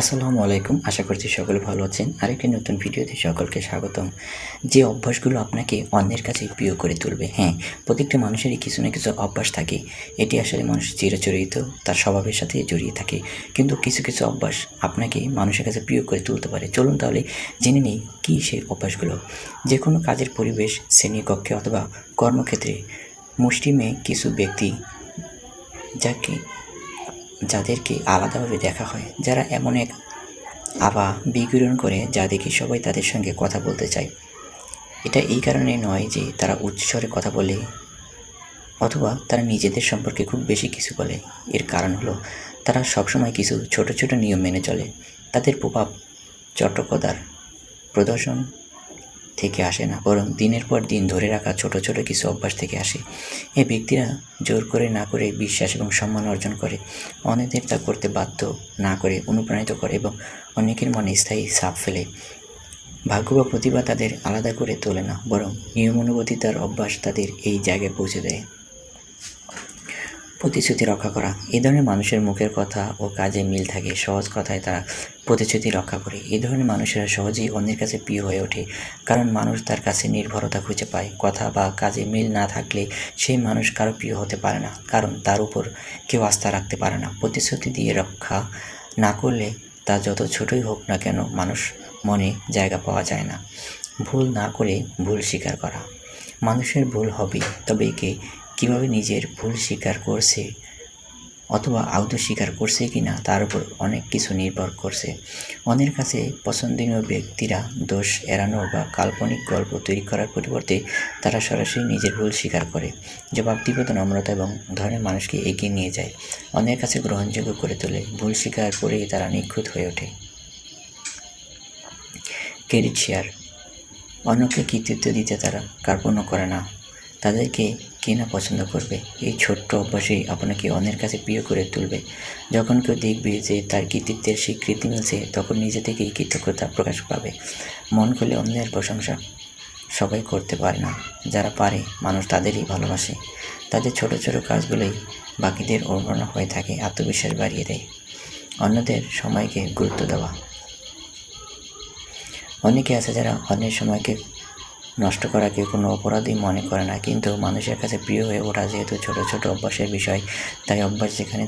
আসসালামু আলাইকুম। আশা করছি সকলে ভালো আছেন। আরেকটি নতুন ভিডিওতে সকলকে স্বাগতম। যে অভ্যাসগুলো আপনাকে অন্যের কাছে প্রিয় করে তুলবে হ্যাঁ প্রত্যেকটা মানুষেরই কিছু না কিছু অভ্যাস থাকে। এটি আসলে মানুষ চিরচরিত, তার স্বভাবের সাথে জড়িয়ে থাকে। কিন্তু কিছু কিছু অভ্যাস আপনাকে মানুষের কাছে প্রিয় করে তুলতে পারে। চলুন তাহলে জেনে নিই কী সেই অভ্যাসগুলো। যে কোনো কাজের পরিবেশ, শ্রেণীকক্ষে অথবা কর্মক্ষেত্রে মুষ্টিমে কিছু ব্যক্তি যাকে যাদেরকে আলাদাভাবে দেখা হয়, যারা এমন এক আভা বিকিরণ করে যা সবাই তাদের সঙ্গে কথা বলতে চায়। এটা এই কারণে নয় যে তারা উচ্চস্বরে কথা বলে অথবা তারা নিজেদের সম্পর্কে খুব বেশি কিছু বলে। এর কারণ হলো, তারা সবসময় কিছু ছোট ছোট নিয়ম মেনে চলে। তাদের প্রভাব চটকদার প্রদর্শন থেকে আসে না, বরং দিনের পর দিন ধরে রাখা ছোট ছোট কিছু অভ্যাস থেকে আসে। এই ব্যক্তিরা জোর করে না করে বিশ্বাস এবং সম্মান অর্জন করে অনেকের তা করতে বাধ্য না করে, অনুপ্রাণিত করে এবং অনেকের মনে স্থায়ী ছাপ ফেলে। ভাগ্য বা প্রতিভা তাদের আলাদা করে তোলে না, বরং নিয়মানুবর্তিতার অভ্যাস তাদের এই জায়গায় পৌঁছে দেয়। প্রতিশ্রুতি রক্ষা করা। এই ধরনের মানুষের মুখের কথা ও কাজে মিল থাকে, সহজ কথায় তারা প্রতিশ্রুতি রক্ষা করে। এই ধরনের মানুষেরা সহজেই অন্যের কাছে প্রিয় হয়ে ওঠে, কারণ মানুষ তার কাছে নির্ভরতা খুঁজে পায়। কথা বা কাজে মিল না থাকলে সেই মানুষ কারও প্রিয় হতে পারে না, কারণ তার উপর কেউ আস্থা রাখতে পারে না। প্রতিশ্রুতি দিয়ে রক্ষা না করলে তা যত ছোটই হোক না কেন মানুষ মনে জায়গা পাওয়া যায় না। ভুল না করে ভুল স্বীকার করা। মানুষের ভুল হবে, তবে কে কীভাবে নিজের ভুল স্বীকার করছে অথবা আদৌ স্বীকার করছে কি না তার উপর অনেক কিছু নির্ভর করছে। অন্যের কাছে পছন্দনীয় ব্যক্তিরা দোষ এড়ানোর বা কাল্পনিক গল্প তৈরি করার পরিবর্তে তারা সরাসরি নিজের ভুল স্বীকার করে। জবাব জবাবদিহিতা নম্রতা এবং ধরনের মানুষকে এগিয়ে নিয়ে যায়। অন্যের কাছে গ্রহণযোগ্য করে তোলে। ভুল স্বীকার করেই তারা নিখুঁত হয়ে ওঠে। Credit share. অন্যকে কৃতিত্ব দিতে তারা কার্পণ্য করে না। তাদেরকে কে না পছন্দ করবে? এই ছোট্ট অভ্যাসেই আপনাকে অন্যের কাছে প্রিয় করে তুলবে। যখন কেউ দেখবে যে তার কৃতিত্বের স্বীকৃতি মিলছে, তখন নিজে থেকেই কৃতজ্ঞতা প্রকাশ পাবে। মন খুলে অন্যের প্রশংসা সবাই করতে পারে না। যারা পারে, মানুষ তাদেরই ভালোবাসে। তাদের ছোট ছোট কাজগুলোই বাকিদের অনুপ্রেরণা হয়ে থাকে, আত্মবিশ্বাস বাড়িয়ে দেয়। অন্যদের সময়কে গুরুত্ব দেওয়া। অনেকে আছে যারা অন্যের সময়কে নষ্ট করাকে কোনো অপরাধই মনে করে না। কিন্তু মানুষের কাছে প্রিয় হয়ে ওঠা যেহেতু ছোট ছোট অভ্যাসের বিষয়, তাই অভ্যাস যেখানে